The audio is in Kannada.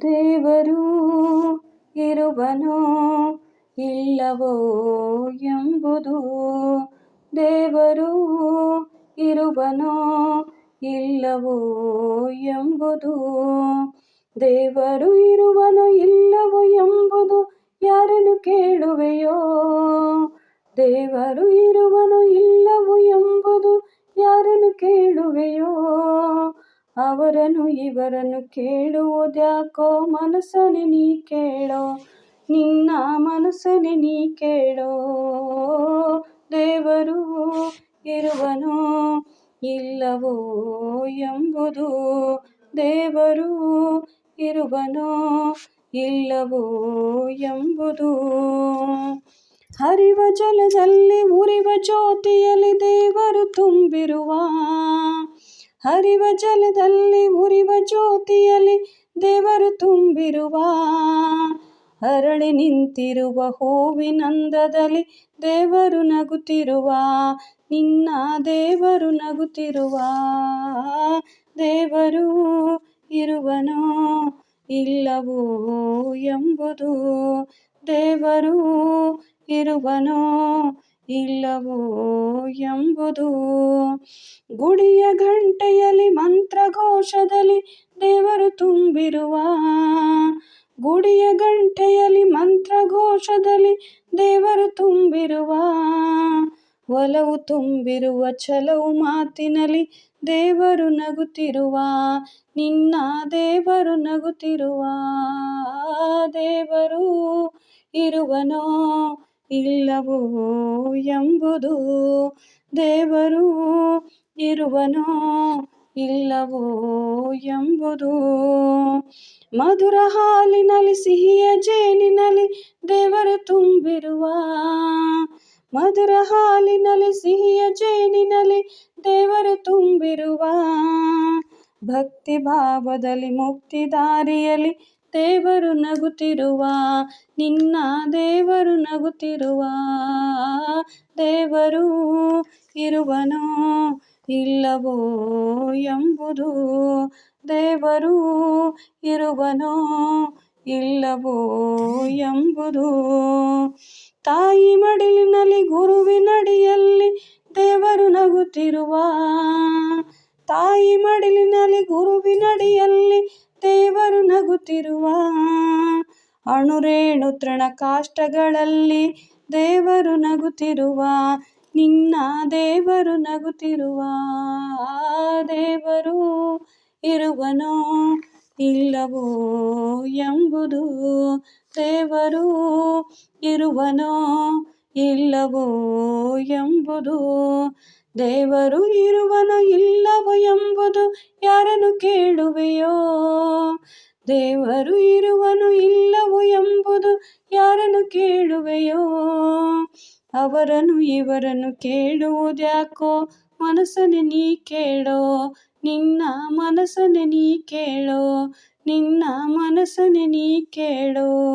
ದೇವರು ಇರುವನೋ ಇಲ್ಲವೋ ಎಂಬುದು ದೇವರು ಇರುವನೋ ಇಲ್ಲವೋ ಎಂಬುದು ದೇವರು ಇರುವನೋ ಇಲ್ಲವೋ ಎಂಬುದು ಯಾರನ್ನು ಕೇಳುವೆಯೋ? ದೇವರು ಇರುವನೋ ಇಲ್ಲವೋ ಎಂಬುದು ಯಾರನ್ನು ಕೇಳುವೆಯೋ? ಅವರನ್ನು ಇವರನ್ನು ಕೇಳುವುದ್ಯಾಕೋ ಮನಸ್ಸನೆ ನೀ ಕೇಳೋ? ನಿನ್ನ ಮನಸ್ಸನೆ ನೀ ಕೇಳೋ? ದೇವರು ಇರುವನೋ ಇಲ್ಲವೋ ಎಂಬುದು ದೇವರು ಇರುವನೋ ಇಲ್ಲವೋ ಎಂಬುದು ಹರಿವ ಜಲದಲ್ಲಿ ಉರಿವ ಜ್ಯೋತಿಯಲ್ಲಿ ದೇವರು ತುಂಬಿರುವ ಹರಿವ ಜಲದಲ್ಲಿ, ಮುರಿವ ಜ್ಯೋತಿಯಲ್ಲಿ ದೇವರು ತುಂಬಿರುವ. ಅರಳಿ ನಿಂತಿರುವ ಹೂವಿನಂದದಲ್ಲಿ ದೇವರು ನಗುತ್ತಿರುವ. ನಿನ್ನ ದೇವರು ನಗುತ್ತಿರುವ. ದೇವರು ಇರುವನೋ ಇಲ್ಲವೋ ಎಂಬುದು ದೇವರು ಇರುವನೋ ಇಲ್ಲವೋ ಎಂಬುದು? ಗುಡಿಯ ಗಂಟೆಯಲ್ಲಿ ಮಂತ್ರಘೋಷದಲ್ಲಿ ದೇವರು ತುಂಬಿರುವ. ಗುಡಿಯ ಗಂಟೆಯಲ್ಲಿ ಮಂತ್ರಘೋಷದಲ್ಲಿ ದೇವರು ತುಂಬಿರುವ. ಒಲವು ತುಂಬಿರುವ, ಛಲವು ಮಾತಿನಲ್ಲಿ ದೇವರು ನಗುತ್ತಿರುವ. ನಿನ್ನ ದೇವರು ನಗುತ್ತಿರುವ. ದೇವರು ಇರುವನೋ? ಇಲ್ಲವೋ ಎಂಬುದು ದೇವರು ಇರುವನೋ ಇಲ್ಲವೋ ಎಂಬುದು ಮಧುರ ಹಾಲಿನಲ್ಲಿ ಸಿಹಿಯ ಜೇನಿನಲ್ಲಿ ದೇವರು ತುಂಬಿರುವ ಮಧುರ ಹಾಲಿನಲ್ಲಿ ಸಿಹಿಯ ಜೇನಿನಲ್ಲಿ ದೇವರು ತುಂಬಿರುವ ಭಕ್ತಿ ಭಾವದಲ್ಲಿ ಮುಕ್ತಿ ದಾರಿಯಲ್ಲಿ ದೇವರು ನಗುತ್ತಿರುವ, ನಿನ್ನ ದೇವರು ನಗುತ್ತಿರುವ. ದೇವರು ಇರುವನೋ ಇಲ್ಲವೋ ಎಂಬುದು ದೇವರು ಇರುವನೋ ಇಲ್ಲವೋ ಎಂಬುದು ತಾಯಿ ಮಡಿಲಿನಲ್ಲಿ ಗುರುವಿನಡಿಯಲ್ಲಿ ದೇವರು ನಗುತ್ತಿರುವ. ತಾಯಿ ಮಡಿಲಿನಲ್ಲಿ ಗುರುವಿನಡಿಯಲ್ಲಿ ದೇವರು ನಗುತ್ತಿರುವ ಅಣುರೇಣು ತೃಣ ಕಾಷ್ಟಗಳಲ್ಲಿ ದೇವರು ನಗುತ್ತಿರುವ, ನಿನ್ನ ದೇವರು ನಗುತ್ತಿರುವ ದೇವರು ಇರುವನೋ ಇಲ್ಲವೋ ಎಂಬುದು ದೇವರು ಇರುವನೋ ಇಲ್ಲವೋ ಎಂಬುದು ದೇವರು ಇರುವನು ಇಲ್ಲವೋ ಎಂಬುದು ಯಾರನ್ನು ಕೇಳುವೆಯೋ? ದೇವರು ಇರುವನು ಇಲ್ಲವೋ ಎಂಬುದು ಯಾರನ್ನು ಕೇಳುವೆಯೋ? ಅವರನ್ನು ಇವರನ್ನು ಕೇಳುವುದ್ಯಾಕೋ? ಮನಸ್ಸನ್ನೇ ನೀ ಕೇಳೋ? ನಿನ್ನ ಮನಸ್ಸನ್ನೇ ನೀ ಕೇಳೋ? ನಿನ್ನ ಮನಸ್ಸನ್ನೇ ನೀ ಕೇಳೋ?